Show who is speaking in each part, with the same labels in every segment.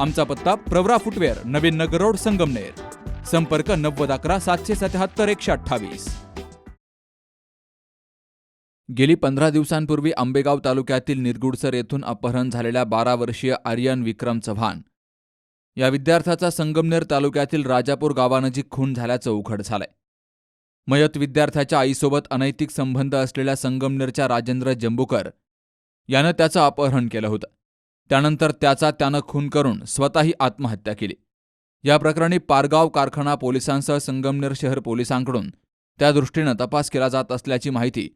Speaker 1: आमचा पत्ता Pravara footwear Navin Nagar road Sangamner. संपर्क नव्वद अकरा सातशे सत्याहत्तर एकशे अठ्ठावीस. गेली पंधरा दिवसांपूर्वी आंबेगाव तालुक्यातील निरगुडसर येथून अपहरण झालेल्या बारा वर्षीय आर्यन विक्रम चव्हाण. या विद्यार्थ्याचा संगमनेर तालुक्यातील राजापूर गावानजीक खून झाल्याचं उघड झालंय. मयत विद्यार्थ्याच्या आईसोबत अनैतिक संबंध असलेल्या संगमनेरच्या राजेंद्र जंबुकर यानं त्याचं अपहरण केलं होतं. त्यानंतर त्याचा त्यानं खून करून स्वतःही आत्महत्या केली. या प्रकरणी पारगाव कारखाना पोलिसांसह संगमनेर शहर पोलिसांकडून त्या दृष्टीनं तपास केला जात असल्याची माहिती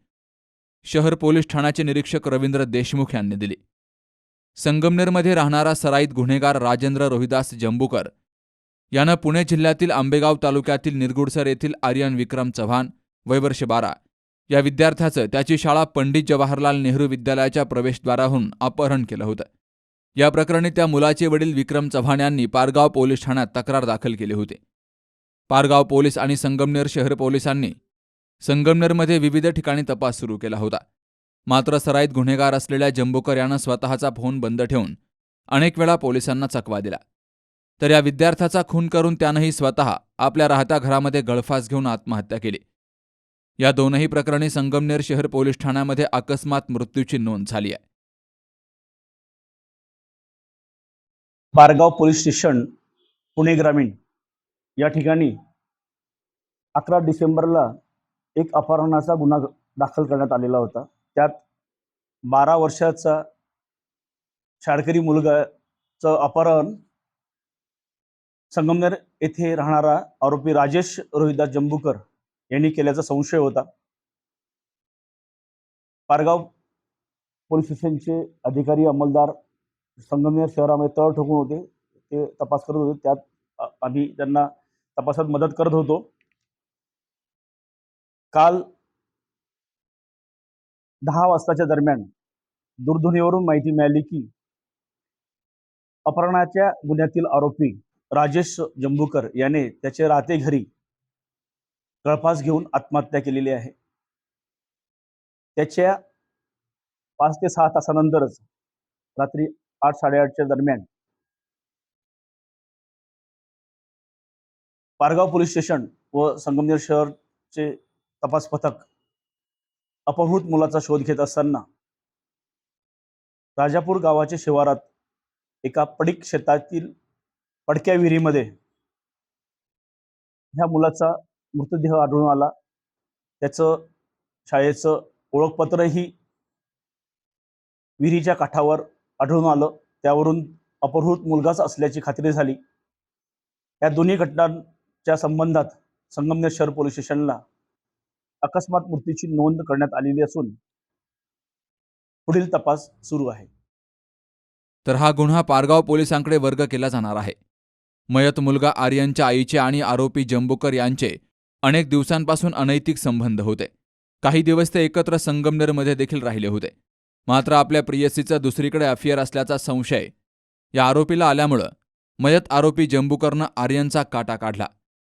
Speaker 1: शहर पोलीस ठाण्याचे निरीक्षक रवींद्र देशमुख यांनी दिली. संगमनेरमध्ये राहणारा सराईत गुन्हेगार राजेंद्र रोहिदास जंबुकर यानं पुणे जिल्ह्यातील आंबेगाव तालुक्यातील निरगुडसर येथील आर्यन विक्रम चव्हाण वयवर्ष बारा या विद्यार्थ्याचं त्याची शाळा पंडित जवाहरलाल नेहरू विद्यालयाच्या प्रवेशद्वाराहून अपहरण केलं होतं. या प्रकरणी त्या मुलाचे वडील विक्रम चव्हाण यांनी पारगाव पोलीस ठाण्यात तक्रार दाखल केली होती. पारगाव पोलीस आणि संगमनेर शहर पोलिसांनी संगमनेरमध्ये विविध ठिकाणी तपास सुरू केला होता. मात्र सराईत गुन्हेगार असलेल्या जंबुकर यानं स्वतःचा फोन बंद ठेवून अनेक वेळा पोलिसांना चकवा दिला. तर या विद्यार्थ्याचा खून करून त्यानंही स्वतः आपल्या राहत्या घरामध्ये गळफास घेऊन आत्महत्या केली. या दोनही प्रकरणी संगमनेर शहर पोलीस ठाण्यामध्ये अकस्मात मृत्यूची नोंद झाली आहे.
Speaker 2: पारगाव पोलीस स्टेशन पुणे ग्रामीण या ठिकाणी अकरा डिसेंबरला एक अपहरणाचा गुन्हा दाखल करण्यात आलेला होता. त्यात बारा वर्षाचा शाळकरी मुलगाचं अपहरण संगमनेर येथे राहणारा आरोपी राजेश रोहिदास जंबुकर यांनी केल्याचा संशय होता. पारगाव पोलीस स्टेशनचे अधिकारी अंमलदार संगमनेर शहरामध्ये तळ ठोकून होते. ते तपास करत होते. त्यात आम्ही त्यांना तपासात मदत करत होतो. काल दहा वाजताच्या दरम्यान दूरध्वनीवरून माहिती मिळाली की अपहरणाच्या गुन्ह्यातील आरोपी राजेश जंबुकर याने त्याचे राहते घरी गळफास घेऊन आत्महत्या केलेली आहे. त्याच्या पाच ते सहा तासानंतरच रात्री आठ साडेआठच्या दरम्यान. पारगाव पोलीस स्टेशन व संगमनेर शहरचे तपास पथक अपहृत मुलाचा शोध घेत असताना राजापूर गावाच्या शिवारात एका पडीक शेतातील पडक्या विहिरीमध्ये ह्या मुलाचा मृतदेह आढळून आला. त्याचं शाळेचं ओळखपत्रही विहिरीच्या काठावर आढळून आलं. त्यावरून अपहृत मुलगाच असल्याची खात्री झाली. या दोन्ही घटनांच्या संबंधात संगमनेर शहर पोलीस स्टेशनला अकस्मात मृत्यूची नोंद करण्यात आलेली असून पुढील तपास सुरू आहे.
Speaker 1: तर हा गुन्हा पारगाव पोलिसांकडे वर्ग केला जाणार आहे. मयत मुलगा आर्यनच्या आईचे आणि आरोपी जंबुकर यांचे अनेक दिवसांपासून अनैतिक संबंध होते. काही दिवस ते एकत्र संगमनेरमध्ये देखील राहिले होते. मात्र आपल्या प्रियसीचं दुसरीकडे अफेअर असल्याचा संशय या आरोपीला आल्यामुळं मयत आरोपी जंबूकरनं आर्यनचा काटा काढला.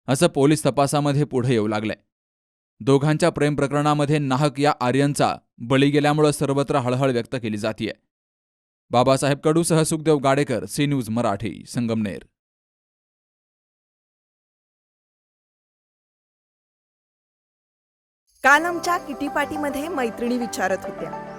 Speaker 1: असं पोलीस तपासामध्ये पुढे येऊ लागलंय. दोघांच्या प्रेम प्रकरणामध्ये नाहक या आर्यनचा बळी गेल्यामुळं सर्वत्र हळहळ व्यक्त केली जातीये. बाबासाहेब कडूसह सुखदेव गाडेकर सी न्यूज मराठी संगमनेर.
Speaker 3: काल आमच्या मैत्रिणी विचारत होत्या.